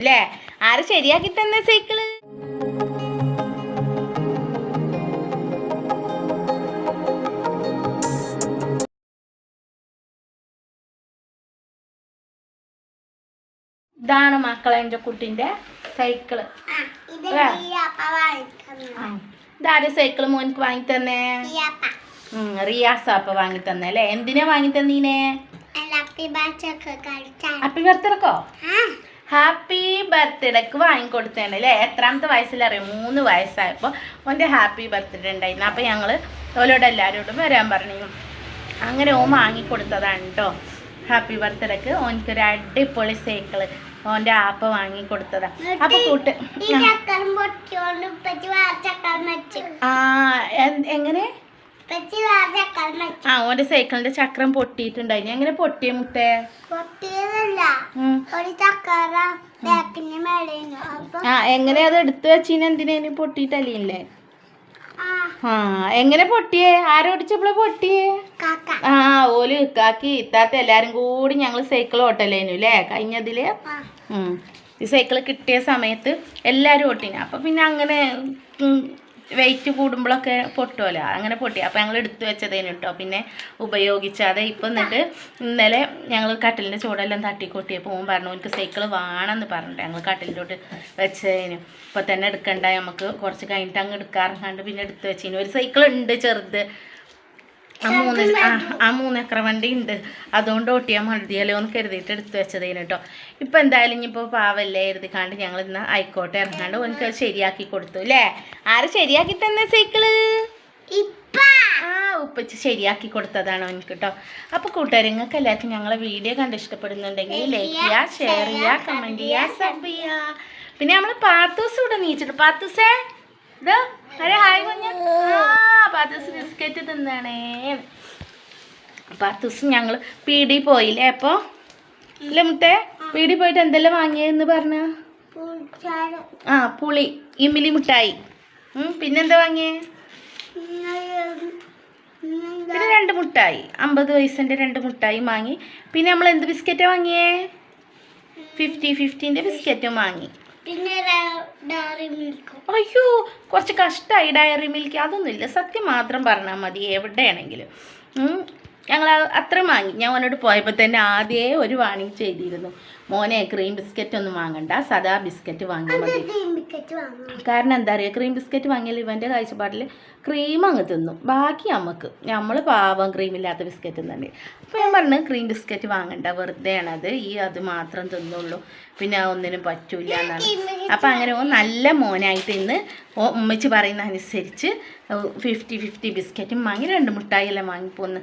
അല്ലേ? ആര് ശരിയാക്കി തന്നെ സൈക്കിൾ? ഇതാണ് മക്കളെ എന്റെ കുട്ടിന്റെ സൈക്കിൾ. ഇതാര് സൈക്കിൾ മോനിക്ക് വാങ്ങി തന്നേ ഉം, റിയാസാപ്പ വാങ്ങി തന്നെ അല്ലേ? എന്തിനാ വാങ്ങി തന്നീനെ ഹാപ്പി ബർത്ത്ഡേക്കോ ഹാപ്പി ബർത്ത്ഡേക്ക് വാങ്ങിക്കൊടുത്തതാണ് അല്ലേ? എത്രാമത്തെ വയസ്സിലറിയാം മൂന്ന് വയസ്സായപ്പോൾ ഓന്റെ ഹാപ്പി ബർത്ത്ഡേ ഉണ്ടായിരുന്നു. അപ്പോൾ ഞങ്ങൾ ഓലോട് എല്ലാവരോടും വരാൻ പറഞ്ഞു. അങ്ങനെ ഓൻ വാങ്ങിക്കൊടുത്തതാണ് കേട്ടോ ഹാപ്പി ബർത്ത്ഡേക്ക് ഓനിക്കൊരു അടിപൊളി സൈക്കിൾ ഓന്റെ ആപ്പ വാങ്ങിക്കൊടുത്തതാണ് അപ്പോൾ കൂട്ട് ആ എങ്ങനെ? ആ ഓന്റെ സൈക്കിളിന്റെ ചക്രം പൊട്ടിയിട്ടുണ്ടായി. എങ്ങനെ പൊട്ടിയ മുത്തേ? ആ എങ്ങനെ അത് എടുത്തു വെച്ചിന്? എന്തിനേന് പൊട്ടിയിട്ടല്ലേ ആ. എങ്ങനെ പൊട്ടിയേ? ആരോടിച്ചപ്പോളെ പൊട്ടിയേ? ആ ഓൽ കാക്കി ഇത്താത്ത എല്ലാരും കൂടി ഞങ്ങൾ സൈക്കിൾ ഓട്ടല്ലേനു അല്ലേ കഴിഞ്ഞതിൽ. ഈ സൈക്കിൾ കിട്ടിയ സമയത്ത് എല്ലാരും ഓട്ടിന്. അപ്പൊ പിന്നെ അങ്ങനെ വെയിറ്റ് കൂടുമ്പോഴൊക്കെ പൊട്ടുമല്ലോ അങ്ങനെ പൊട്ടി. അപ്പോൾ ഞങ്ങൾ എടുത്തു വെച്ചതേനു കേട്ടോ പിന്നെ ഉപയോഗിച്ചാതെ ഇപ്പം എന്നിട്ട് ഇന്നലെ ഞങ്ങൾ കട്ടിലിന്റെ ചൂടെല്ലാം തട്ടിക്കൊട്ടിയപ്പോൾ ഓൻ പറഞ്ഞു എനിക്ക് സൈക്കിൾ വേണമെന്ന് പറഞ്ഞിട്ട് ഞങ്ങൾ കട്ടിലിലോട്ട് വെച്ചതിന്. ഇപ്പം തന്നെ എടുക്കണ്ട. നമുക്ക് കുറച്ച് കഴിഞ്ഞിട്ട് അങ്ങ് എടുക്കാറുണ്ട് പിന്നെ എടുത്ത് വെച്ചിന്. ഒരു സൈക്കിൾ ഉണ്ട് ചെറുത്. ആ മൂന്ന് ആ മൂന്നേക്കർ വണ്ടി ഉണ്ട് അതുകൊണ്ട് ഓട്ടിയാൽ മതിയല്ലോ എന്ന് കരുതിയിട്ട് എടുത്തു വെച്ചതേനു കേട്ടോ ഇപ്പം എന്തായാലും ഇനിയിപ്പോൾ പാവല്ലേ എഴുതിക്കാണ്ട് ഞങ്ങൾ ഇന്ന് ആയിക്കോട്ടെ ഇറങ്ങാണ്ട് എനിക്ക് അത് ശരിയാക്കി കൊടുത്തു അല്ലേ ആര് ശരിയാക്കി തന്നെ സൈക്കിൾ? ആ ഉപ്പച്ച് ശരിയാക്കി കൊടുത്തതാണ് എനിക്ക് കേട്ടോ അപ്പോൾ കൂട്ടുകാർ നിങ്ങൾക്ക് എല്ലാവർക്കും ഞങ്ങളെ വീഡിയോ കണ്ട് ഇഷ്ടപ്പെടുന്നുണ്ടെങ്കിൽ ലൈക്ക് ചെയ്യുക ഷെയർ ചെയ്യുക കമന്റ് ചെയ്യുക സബ് ചെയ്യുക പിന്നെ നമ്മൾ പാത്തൂസ് ഇവിടെ നീച്ചിട്ട്. പാത്തൂസേ ഇത് അരെ ഹായ് കുഞ്ഞ. പാത്തൂസ് ബിസ്ക്കറ്റ് തിന്നാണേ. പാത്തൂസ് ഞങ്ങൾ പീടി പോയില്ലേ? അപ്പോൾ ഇല്ലേ മുട്ടേ പീടി പോയിട്ട് എന്തെല്ലാം വാങ്ങിയെന്ന് പറഞ്ഞ? ആ പുളി ഇമ്മിലി മിഠായി പിന്നെന്താ വാങ്ങിയേ? പിന്നെ രണ്ട് മുട്ടായി. അമ്പത് പൈസന്റെ രണ്ട് മുട്ടായി വാങ്ങി. പിന്നെ നമ്മൾ എന്ത് ബിസ്ക്കറ്റാണ് വാങ്ങിയേ? ഫിഫ്റ്റി ഫിഫ്റ്റീന്റെ ബിസ്ക്കറ്റും വാങ്ങി. പിന്നെ ഡയറി മിൽക്ക്. അയ്യോ കുറച്ച് കഷ്ടമായി ഡയറി മിൽക്ക്. അതൊന്നുമില്ല സത്യം മാത്രം പറഞ്ഞാൽ മതി. എവിടെയാണെങ്കിലും. ഞങ്ങൾ അത്ര വാങ്ങി. ഞാൻ അവനോട് പോയപ്പോൾ തന്നെ ആദ്യമേ ഒരു വാണിംഗ് ചെയ്തിരുന്നു. മോനെ ക്രീം ബിസ്ക്കറ്റ് ഒന്നും വാങ്ങണ്ട. സദാ ബിസ്ക്കറ്റ് വാങ്ങിയാൽ മതി. കാരണം എന്താ പറയുക ക്രീം ബിസ്ക്കറ്റ് വാങ്ങിയാൽ ഇവന്റെ കാഴ്ചപ്പാടിൽ ക്രീം അങ്ങ് തിന്നും. ബാക്കി നമുക്ക് നമ്മൾ പാവം ക്രീമില്ലാത്ത ബിസ്ക്കറ്റ് തന്നെ അപ്പോൾ ഞാൻ പറഞ്ഞു ക്രീം ബിസ്ക്കറ്റ് വാങ്ങണ്ട. വെറുതെ ആണത് ഈ അത് മാത്രം തിന്നുള്ളൂ. പിന്നെ ആ ഒന്നിനും പറ്റൂല എന്നാണ്. അപ്പം അങ്ങനെ നല്ല മോനായിട്ട് ഇന്ന് ഉമ്മച്ച് പറയുന്ന അനുസരിച്ച് ഫിഫ്റ്റി ഫിഫ്റ്റി ബിസ്ക്കറ്റും വാങ്ങി രണ്ട് മുട്ടായിയെല്ലാം വാങ്ങിപ്പോന്ന്.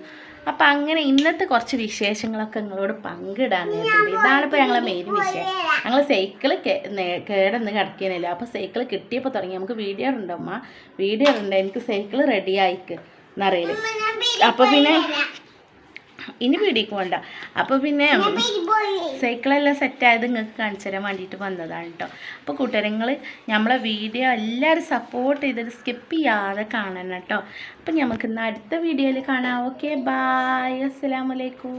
അപ്പം അങ്ങനെ ഇന്നത്തെ കുറച്ച് വിശേഷങ്ങളൊക്കെ നിങ്ങളോട് പങ്കിടാൻ ഇതാണ് ഇപ്പോൾ ഞങ്ങളെ മെയിൻ വിഷയം. ഞങ്ങൾ സൈക്കിൾ കേടന്ന് കിടക്കാനില്ല. അപ്പോൾ സൈക്കിൾ കിട്ടിയപ്പോൾ തുടങ്ങി. നമുക്ക് വീഡിയോ ഉണ്ട് അമ്മ വീഡിയോ ഉണ്ട് എനിക്ക് സൈക്കിൾ റെഡി ആയിക്ക്. എന്നറിയില്ല? അപ്പോൾ പിന്നെ ഇനി വീടിക്ക് പോകണ്ട അപ്പോൾ പിന്നെ സൈക്കിളെല്ലാം സെറ്റായത് നിങ്ങൾക്ക് കാണിച്ചു തരാൻ വേണ്ടിയിട്ട് വന്നതാണ് കേട്ടോ അപ്പോൾ കൂട്ടുകാരങ്ങൾ നമ്മളെ വീഡിയോ എല്ലാവരും സപ്പോർട്ട് ചെയ്തിട്ട് സ്കിപ്പ് ചെയ്യാതെ കാണണം കേട്ടോ അപ്പം നമുക്ക് ഇന്ന് അടുത്ത വീഡിയോയിൽ കാണാം. ഓക്കെ ബായ് അസ്സലാമലൈക്കും